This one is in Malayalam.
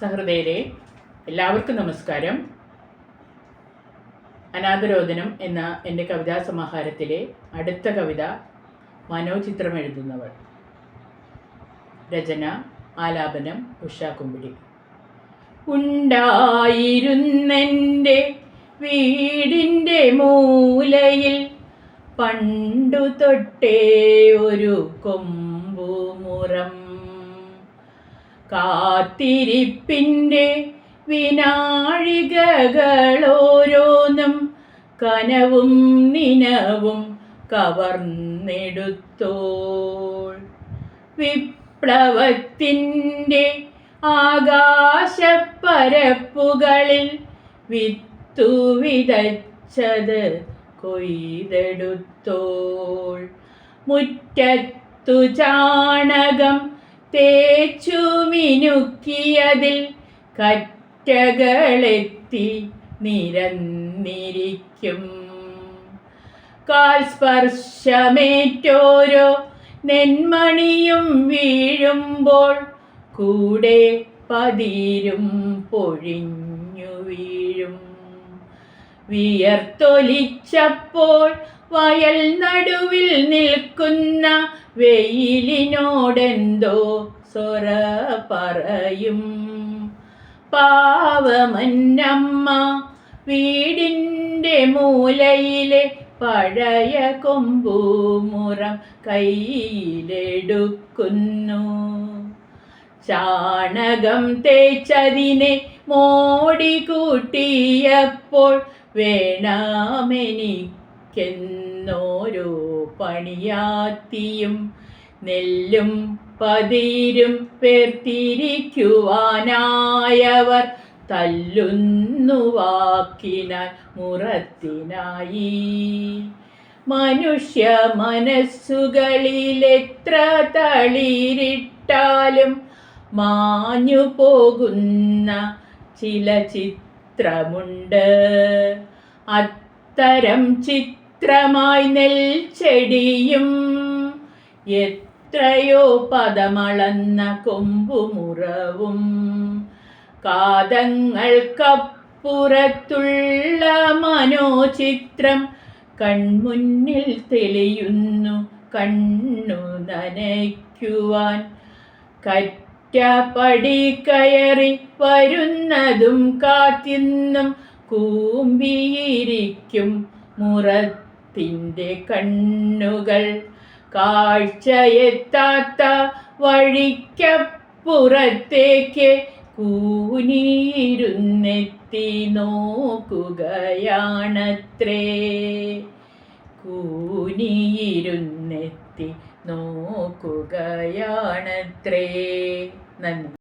സഹൃദയരെ എല്ലാവർക്കും നമസ്കാരം. അനാഥരോധനം എന്ന എന്റെ കവിതാ സമാഹാരത്തിലെ അടുത്ത കവിത മനോചിത്രം എഴുതുന്നവൾ. രചന ആലാപനം ഉഷ കുമ്പിടി. ഉണ്ടായിരുന്നെന്റെ വീടിന്റെ മൂലയിൽ പണ്ടു തൊട്ടേ ഒരു കൊമ്പുമുറം. കാത്തിരിപ്പിന്റെ വിനാഴികകളോരോന്നും കനവും നിനവും കവർന്നെടുത്തോൾ. വിപ്ലവത്തിന്റെ ആകാശപ്പരപ്പുകളിൽ വിത്തു വിതച്ചത് കൊയ്തെടുത്തോൾ. മുറ്റത്തു ചാണകം തേച്ചു മിനുക്കിയതിൽ കറ്റകളെത്തി നിരന്നിരിക്കും. കാൽ സ്പർശമേറ്റോരോ നെന്മണിയും വീഴുമ്പോൾ കൂടെ പതിരും പൊഴിഞ്ഞു വീഴും. വിയർത്തൊലിച്ചപ്പോൾ വയൽ നടുവിൽ നിൽക്കുന്ന വെയിലിനോടെന്തോ സ്വര പറയും. പാവമന്നമ്മ വീടിന്റെ മൂലയിലെ പഴയ കൊമ്പുമുറം കയ്യിലെടുക്കുന്നു. ചാണകം തേച്ചതിനെ മോടി കൂട്ടിയപ്പോൾ വേണമെനിക്കെന്നോരോ പണിയാത്തിയും നെല്ലും പതിരും പേർത്തിരിക്കുവാനായവർ തല്ലുന്നു വാക്കിനാൽ മുറത്തിനായി. മനുഷ്യ മനസ്സുകളിലെത്ര തളിരിട്ടാലും മാഞ്ഞു പോകുന്ന ചില ചിത്രമുണ്ട്. അത്തരം ചിത്രമായി നെൽച്ചെടിയും എത്രയോ പദമളന്ന കൊമ്പുമുറവും കാതങ്ങൾക്കപ്പുറത്തുള്ള മനോചിത്രം കൺമുന്നിൽ തെളിയുന്നു കണ്ണു നനയ്ക്കുവാൻ. കറ്റപടി കയറി വരുന്നതും കാത്തിന്നും കൂമ്പിയിരിക്കും മുറത്തിന്റെ കണ്ണുകൾ കാഴ്ചയെത്താത്ത വഴിക്കപ്പുറത്തേക്ക് കൂനിയിരുന്നെത്തി നോക്കുകയാണത്രേ. കൂനിയിരുന്നെത്തി നോക്കുകയാണത്രേ. നന്ദി.